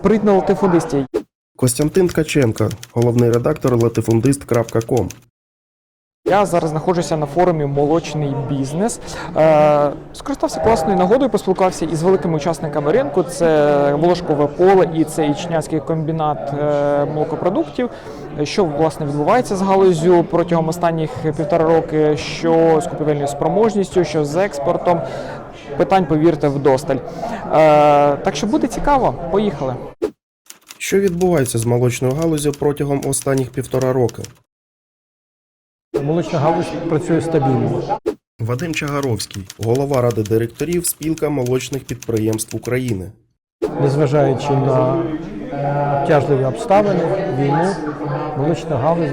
спритно латифундисті. Костянтин Ткаченко, головний редактор latifundist.com. Я зараз знаходжуся на форумі Молочний бізнес. Е, скористався класною нагодою, поспілкувався із великими учасниками ринку. Це Волошкове поле і це Ічняцький комбінат е, молокопродуктів. Що власне відбувається з галузю протягом останніх півтора роки, що з купівельною спроможністю, що з експортом. Питань, повірте, вдосталь. Е, так що буде цікаво, поїхали. Що відбувається з молочною галузю протягом останніх півтора роки? Молочна галузь працює стабільно. Вадим Чагаровський, голова ради директорів спілка молочних підприємств України. Незважаючи на обтяжливі обставини, війну, молочна галузь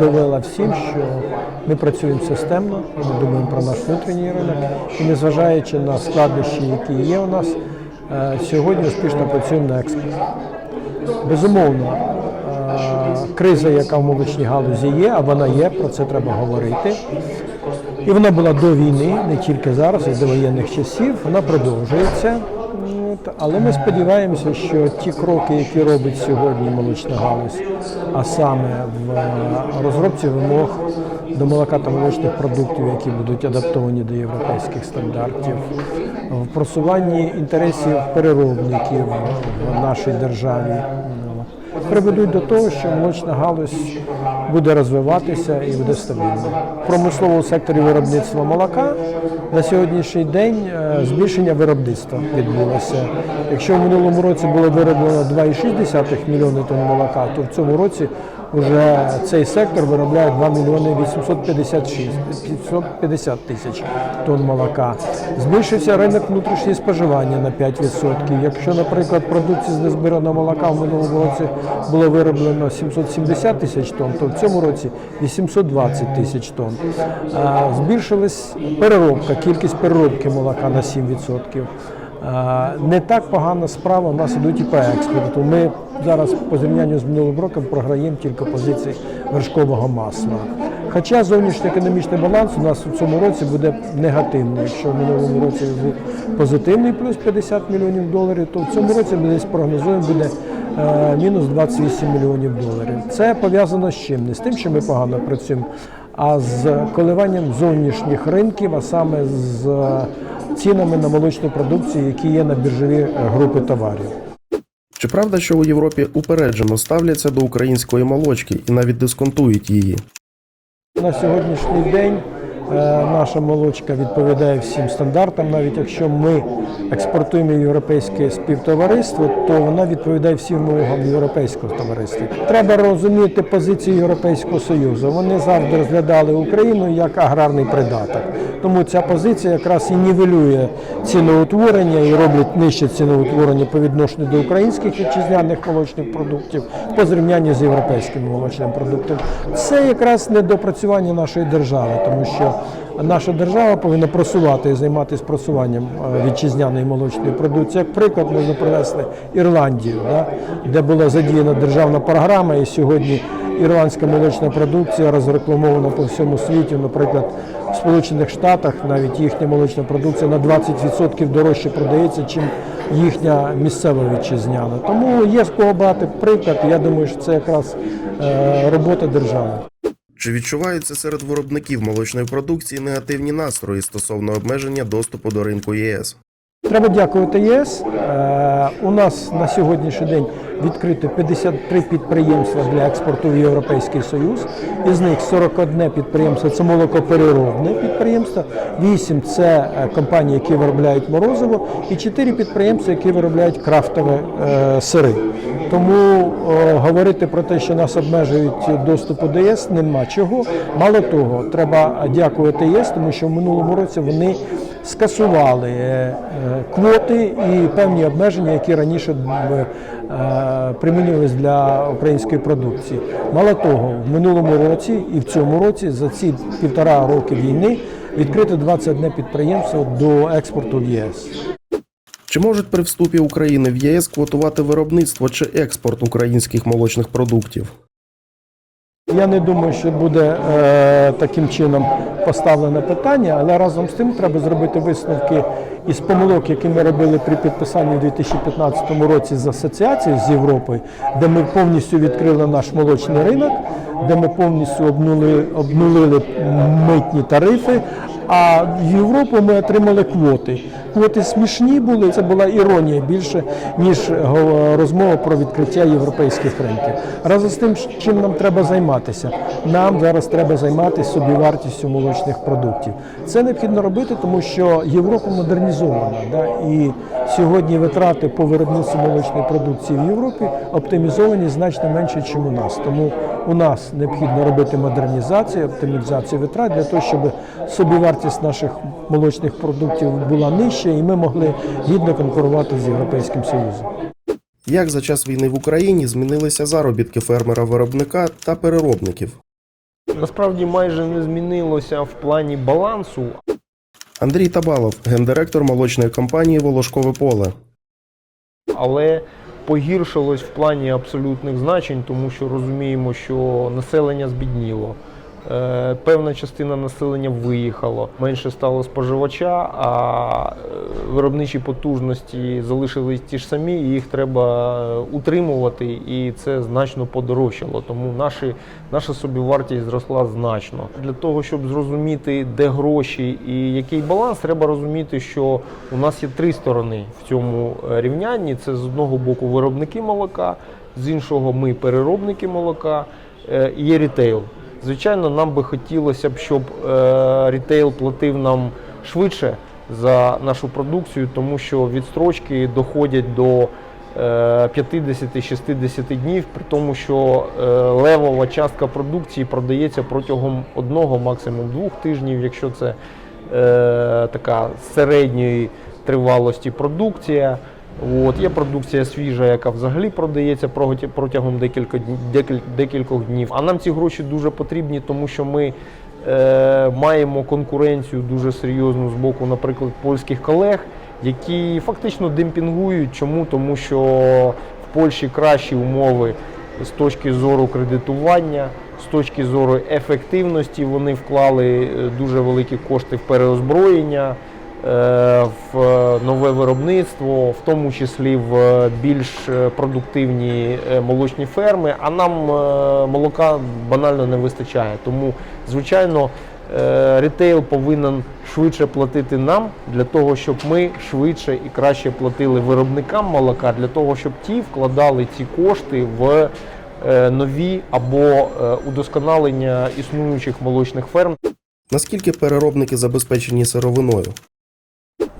довела всім, що ми працюємо системно, ми думаємо про наш внутрішній ринок. І незважаючи на складнощі, які є у нас, е, сьогодні успішно працюємо на експорт. Безумовно, е, криза, яка в молочній галузі є, а вона є, про це треба говорити. І вона була до війни, не тільки зараз, і до воєнних часів. Вона продовжується. Але ми сподіваємося, що ті кроки, які робить сьогодні молочна галузь, а саме в е, розробці вимог до молока та молочних продуктів, які будуть адаптовані до європейських стандартів, в просуванні інтересів переробників в нашій державі. приведуть до того, що молочна галузь буде розвиватися і буде стабільною. В промисловому секторі виробництва молока на сьогоднішній день е, збільшення виробництва відбулося. Якщо в минулому році було вироблено 2,6 мільйони тонн молока, то в цьому році вже цей сектор виробляє 2 мільйони 856 550 тисяч тонн молока. Збільшився ринок внутрішнього споживання на 5%. Якщо, наприклад, продукція з незбираного молока в минулому році було вироблено 770 тисяч тонн, то в цьому році 820 тисяч тонн. Збільшилась переробка, кількість переробки молока на 7%. Не так погана справа у нас ідуть і по експорту. Ми зараз по зрівнянню з минулим роком програємо тільки позиції вершкового масла. Хоча зовнішньоекономічний баланс у нас у цьому році буде негативний. Якщо в минулому році був позитивний плюс 50 мільйонів доларів, то в цьому році ми десь прогнозуємо буде е, мінус 28 мільйонів доларів. Це пов'язано з чим? Не з тим, що ми погано працюємо, а з коливанням зовнішніх ринків, а саме з цінами на молочну продукцію, які є на біржові е, групи товарів. Чи правда, що у Європі упереджено ставляться до української молочки і навіть дисконтують її? На сьогоднішній день наша молочка відповідає всім стандартам. Навіть якщо ми експортуємо європейське співтовариство, то вона відповідає всім вимогам європейського товариства. Треба розуміти позицію Європейського Союзу. Вони завжди розглядали Україну як аграрний придаток. Тому ця позиція якраз і нівелює ціноутворення і роблять нижче ціноутворення по відношенню до українських вітчизняних молочних продуктів по зрівнянню з європейськими молочними продуктами. Це якраз недопрацювання нашої держави, тому що наша держава повинна просувати і займатися просуванням е, вітчизняної молочної продукції. Як приклад можна привести Ірландію, да, де була задіяна державна програма, і сьогодні ірландська молочна продукція розрекламована по всьому світі. Наприклад, в Сполучених Штатах навіть їхня молочна продукція на 20% дорожче продається, чим їхня місцева вітчизняна. Тому є з кого брати приклад. Я думаю, що це якраз е, робота держави. Чи відчуваються серед виробників молочної продукції негативні настрої стосовно обмеження доступу до ринку ЄС? Треба дякувати ЄС. Е, У нас на сьогоднішній день відкрито 53 підприємства для експорту в Європейський Союз. Із них 41 підприємство це молокопереробне підприємство, 8 це е, компанії, які виробляють морозиво, і 4 підприємства, які виробляють крафтові е, сири. Тому говорити про те, що нас обмежують доступу до ЄС, нема чого. Мало того, треба дякувати ЄС, тому що в минулому році вони скасували е, е, квоти і певні обмеження, які раніше е, примінювалися для української продукції. Мало того, в минулому році і в цьому році за ці півтора роки війни відкрито 21 підприємство до експорту в ЄС. Чи можуть при вступі України в ЄС квотувати виробництво чи експорт українських молочних продуктів? Я не думаю, що буде е, таким чином поставлене питання, але разом з тим треба зробити висновки із помилок, які ми робили при підписанні у 2015 році з асоціацією з Європою, де ми повністю відкрили наш молочний ринок, де ми повністю обнули, обнулили митні тарифи. А в Європу ми отримали квоти. Квоти смішні були. Це була іронія більше ніж розмова про відкриття європейських ринків. Разом з тим, чим нам треба займатися. Нам зараз треба займатися собівартістю молочних продуктів. Це необхідно робити, тому що Європа модернізована. Да? І сьогодні витрати по виробництву молочної продукції в Європі оптимізовані значно менше, ніж у нас. Тому у нас необхідно робити модернізацію, оптимізацію витрат для того, щоб собівартість наших молочних продуктів була нижча, і ми могли гідно конкурувати з Європейським Союзом. Як за час війни в Україні змінилися заробітки фермера-виробника та переробників? Насправді майже не змінилося в плані балансу, Андрій Табалов, гендиректор молочної компанії Волошкове поле. але погіршилось в плані абсолютних значень, тому що розуміємо, що населення збідніло. Е, Певна частина населення виїхало, менше стало споживача, а е, виробничі потужності залишились ті ж самі, і їх треба е, утримувати, і це значно подорожчало. Тому наші, наша собівартість зросла значно. Для того, щоб зрозуміти, де гроші і який баланс, треба розуміти, що у нас є три сторони в цьому рівнянні: це з одного боку виробники молока, з іншого ми переробники молока, і є рітейл. Звичайно, нам би хотілося б, щоб е, рітейл платив нам швидше за нашу продукцію, тому що відстрочки доходять до е, 50-60 днів, при тому, що е, левова частка продукції продається протягом одного, максимум двох тижнів, якщо це е, така середньої тривалості продукція. От, є продукція свіжа, яка взагалі продається протягом декілька, декіль- декількох днів. А нам ці гроші дуже потрібні, тому що ми е, маємо конкуренцію дуже серйозну з боку, наприклад, польських колег, які фактично демпінгують. Чому? Тому що в Польщі кращі умови з точки зору кредитування, з точки зору ефективності. Вони вклали е, дуже великі кошти в переозброєння в нове виробництво, в тому числі в більш е, продуктивні е, молочні ферми. А нам е, молока банально не вистачає. Тому, звичайно, е, рітейл повинен швидше платити нам для того, щоб ми швидше і краще платили виробникам молока, для того, щоб ті вкладали ці кошти в е, нові або е, удосконалення існуючих молочних ферм. Наскільки переробники забезпечені сировиною?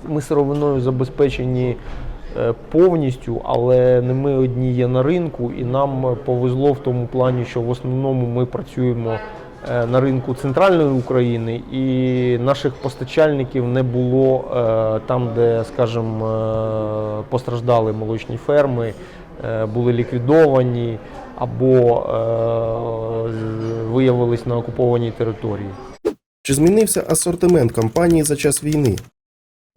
Ми сировиною забезпечені е, повністю, але не ми одні є на ринку, і нам повезло в тому плані, що в основному ми працюємо е, на ринку центральної України, і наших постачальників не було е, там, де, скажімо, постраждали молочні ферми, були ліквідовані або виявились на окупованій території. Чи змінився асортимент компанії за час війни?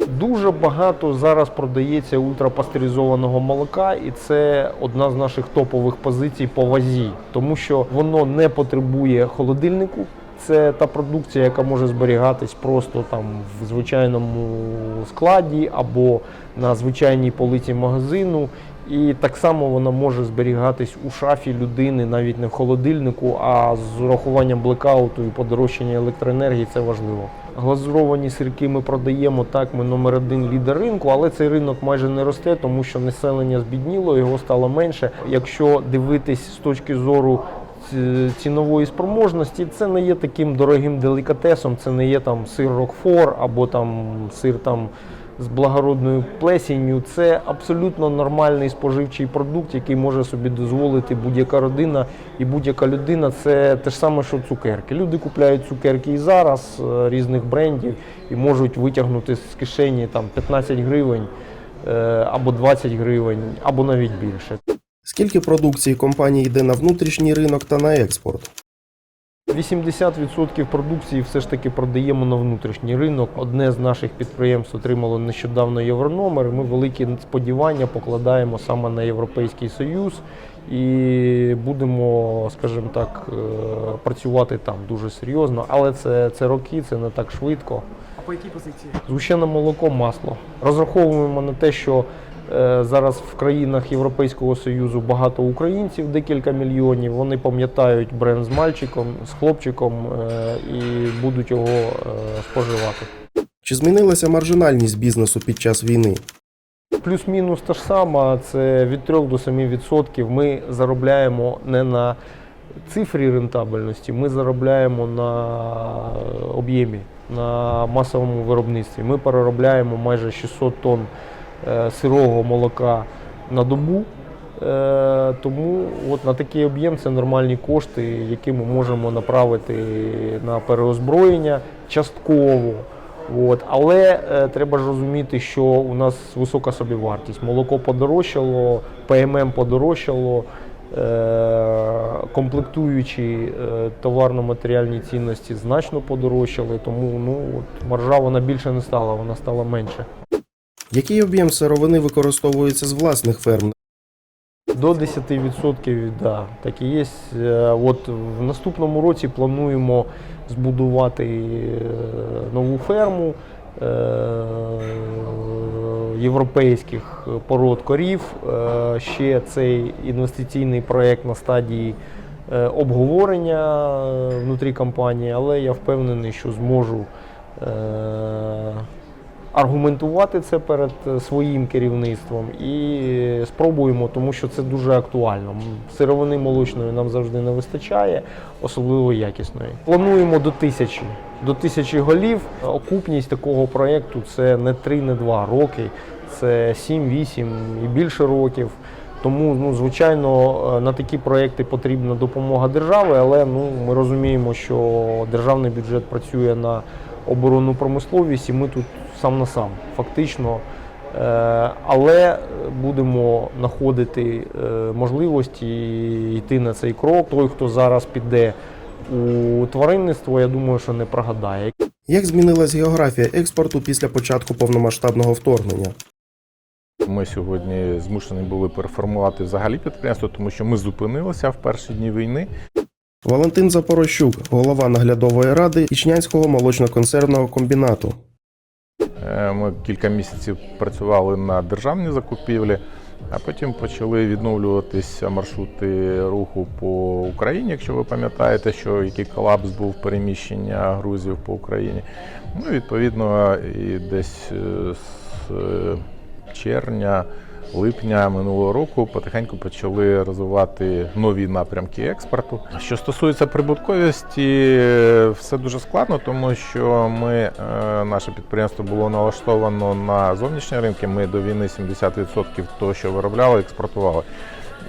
Дуже багато зараз продається ультрапастеризованого молока, і це одна з наших топових позицій по вазі, тому що воно не потребує холодильнику. Це та продукція, яка може зберігатись просто там в звичайному складі або на звичайній полиці магазину. І так само вона може зберігатись у шафі людини, навіть не в холодильнику, а з урахуванням блекауту і подорожчання електроенергії це важливо. Глазуровані сирки ми продаємо так. Ми номер один лідер ринку, але цей ринок майже не росте, тому що населення збідніло, його стало менше. Якщо дивитись з точки зору цінової спроможності, це не є таким дорогим делікатесом, це не є там сир Рокфор або там сир там з благородною плесінню. Це абсолютно нормальний споживчий продукт, який може собі дозволити будь-яка родина і будь-яка людина. Це те ж саме, що цукерки. Люди купляють цукерки і зараз е, різних брендів і можуть витягнути з кишені там 15 гривень е, або 20 гривень, або навіть більше. Скільки продукції компанії йде на внутрішній ринок та на експорт? 80% продукції все ж таки продаємо на внутрішній ринок. Одне з наших підприємств отримало нещодавно єврономер. Ми великі сподівання покладаємо саме на Європейський Союз і будемо, скажімо так, е, працювати там дуже серйозно. Але це, це роки, це не так швидко. А по якій позиції? Згущене молоко, масло. Розраховуємо на те, що зараз в країнах Європейського Союзу багато українців, декілька мільйонів. Вони пам'ятають бренд з мальчиком, з хлопчиком е, і будуть його е, споживати. Чи змінилася маржинальність бізнесу під час війни? Плюс-мінус та ж сама, це від 3 до 7%. Ми заробляємо не на цифрі рентабельності, ми заробляємо на об'ємі, на масовому виробництві. Ми переробляємо майже 600 тонн е, сирого молока на добу. Е, Тому от на такий об'єм це нормальні кошти, які ми можемо направити на переозброєння частково. От. Але е, треба ж розуміти, що у нас висока собівартість. Молоко подорожчало, ПММ подорожчало, е, комплектуючі е, товарно-матеріальні цінності значно подорожчали, тому ну, от, маржа вона більше не стала, вона стала менше. Який об'єм сировини використовується з власних ферм? До 10% да, так і є. Е, От в наступному році плануємо збудувати е, нову ферму е, європейських пород корів. Ще цей інвестиційний проєкт на стадії обговорення внутрі компанії, але я впевнений, що зможу аргументувати це перед е, своїм керівництвом і спробуємо, тому що це дуже актуально. Сировини молочної нам завжди не вистачає, особливо якісної. Плануємо до тисячі. До тисячі голів. Окупність такого проєкту це не 3, не 2 роки, це 7-8 і більше років. Тому, ну, звичайно, е, на такі проекти потрібна допомога держави, але ну, ми розуміємо, що державний бюджет працює на оборонну промисловість, і ми тут сам на сам, фактично. Е, Але будемо знаходити е, можливості йти на цей крок. Той, хто зараз піде у тваринництво, я думаю, що не прогадає. Як змінилась географія експорту після початку повномасштабного вторгнення? Ми сьогодні змушені були переформувати взагалі підприємство, тому що ми зупинилися в перші дні війни. Валентин Запорощук, голова наглядової ради Ічнянського молочно-консервного комбінату. Е, Ми кілька місяців працювали на державні закупівлі, а потім почали відновлюватися маршрути руху по Україні. Якщо ви пам'ятаєте, що який колапс був переміщення грузів по Україні. Ну, відповідно, і десь е, з е, червня. Липня минулого року потихеньку почали розвивати нові напрямки експорту. Що стосується прибутковості, все дуже складно, тому що ми, е, наше підприємство було налаштовано на зовнішні ринки. Ми до війни 70% того, що виробляли, експортували.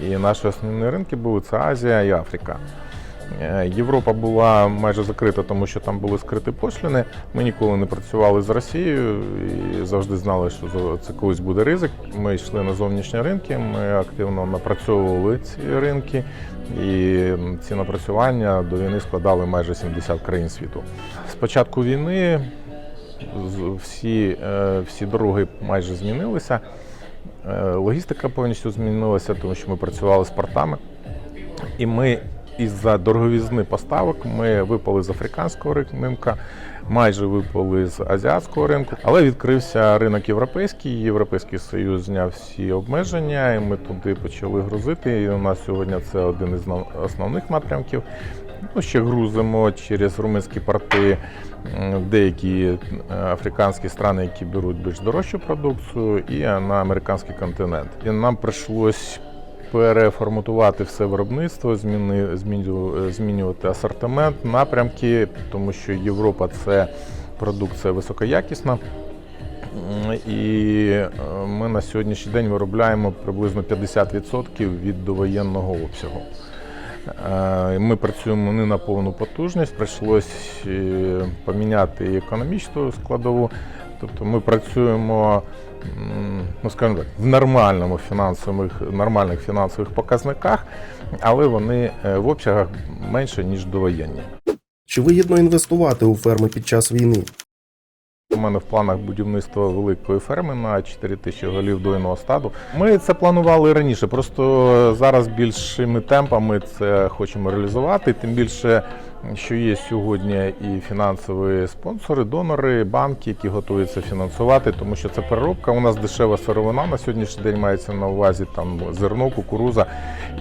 І наші основні ринки були це Азія і Африка. Е, Європа була майже закрита, тому що там були скриті пошліни. Ми ніколи не працювали з Росією і завжди знали, що це колись буде ризик. Ми йшли на зовнішні ринки, ми активно напрацьовували ці ринки, і ці напрацювання до війни складали майже 70 країн світу. З початку війни всі, е, всі дороги майже змінилися. Е, Логістика повністю змінилася, тому що ми працювали з портами. І ми із-за дороговізни поставок ми випали з африканського ринку, майже випали з азіатського ринку, але відкрився ринок європейський. Європейський Союз зняв всі обмеження, і ми туди почали грузити. І у нас сьогодні це один із основних напрямків. Ну, ще грузимо через румунські порти деякі е, африканські страни, які беруть більш дорожчу продукцію, і на американський континент. І нам прийшлось переформатувати все виробництво, зміни, зміню- змінювати асортимент, напрямки, тому що Європа це продукція високоякісна. І е, ми на сьогоднішній день виробляємо приблизно 50% від довоєнного обсягу. Е, Ми працюємо не на повну потужність, прийшлось е, поміняти економічну складову. Тобто ми працюємо, ну скажімо так, в нормальному фінансових, нормальних фінансових показниках, але вони е, в обсягах менше, ніж довоєнні. Чи вигідно інвестувати у ферми під час війни? У мене в планах будівництво великої ферми на 4 тисячі голів дойного стаду. Ми це планували раніше, просто зараз більшими темпами це хочемо реалізувати. Тим більше, що є сьогодні і фінансові спонсори, донори, банки, які готуються фінансувати, тому що це переробка. У нас дешева сировина на сьогоднішній день мається на увазі там зерно, кукуруза.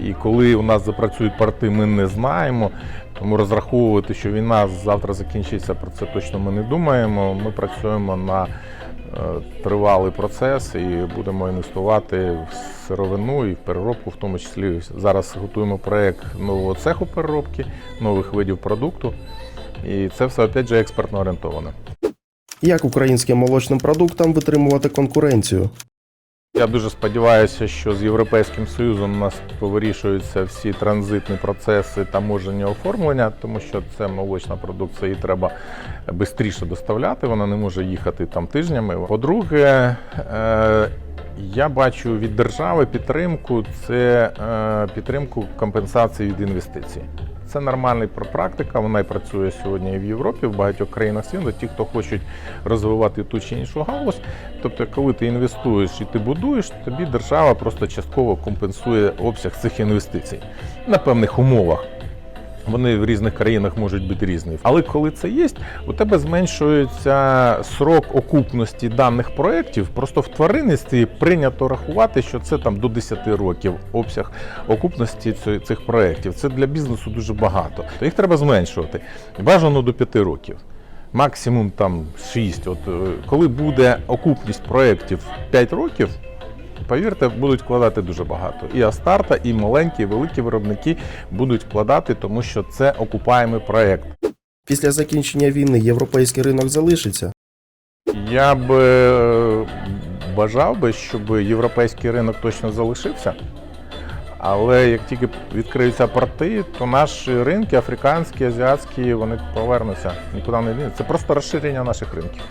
І коли у нас запрацюють порти, ми не знаємо. Тому розраховувати, що війна завтра закінчиться, про це точно ми не думаємо. Ми працюємо на тривалий процес і будемо інвестувати в сировину і в переробку, в тому числі зараз готуємо проект нового цеху переробки, нових видів продукту. І це все опять же експортно орієнтоване. Як українським молочним продуктам витримувати конкуренцію? Я дуже сподіваюся, що з Європейським Союзом у нас повирішуються всі транзитні процеси таможення оформлення, тому що це молочна продукція, її треба швидше доставляти, вона не може їхати там тижнями. По-друге, е, я бачу від держави підтримку це е, підтримку компенсації від інвестицій. Це нормальна пр- практика, вона і працює сьогодні в Європі, в багатьох країнах світу. Ті, хто хочуть розвивати ту чи іншу галузь. Тобто, коли ти інвестуєш і ти будуєш, тобі держава просто частково компенсує обсяг цих інвестицій на певних умовах. Вони в різних країнах можуть бути різні. Але коли це є, у тебе зменшується срок окупності даних проєктів. Просто в тваринництві прийнято рахувати, що це там до 10 років обсяг окупності цих проєктів. Це для бізнесу дуже багато. То їх треба зменшувати. Бажано до 5 років. Максимум там 6. От е, коли буде окупність проєктів 5 років, Повірте, будуть вкладати дуже багато. І Астарта, і маленькі, і великі виробники будуть вкладати, тому що це окупаємий проєкт. Після закінчення війни європейський ринок залишиться? Я би е, бажав би, щоб європейський ринок точно залишився. Але як тільки відкриються порти, то наші ринки, африканські, азіатські, вони повернуться, нікуди не дінуться. Це просто розширення наших ринків.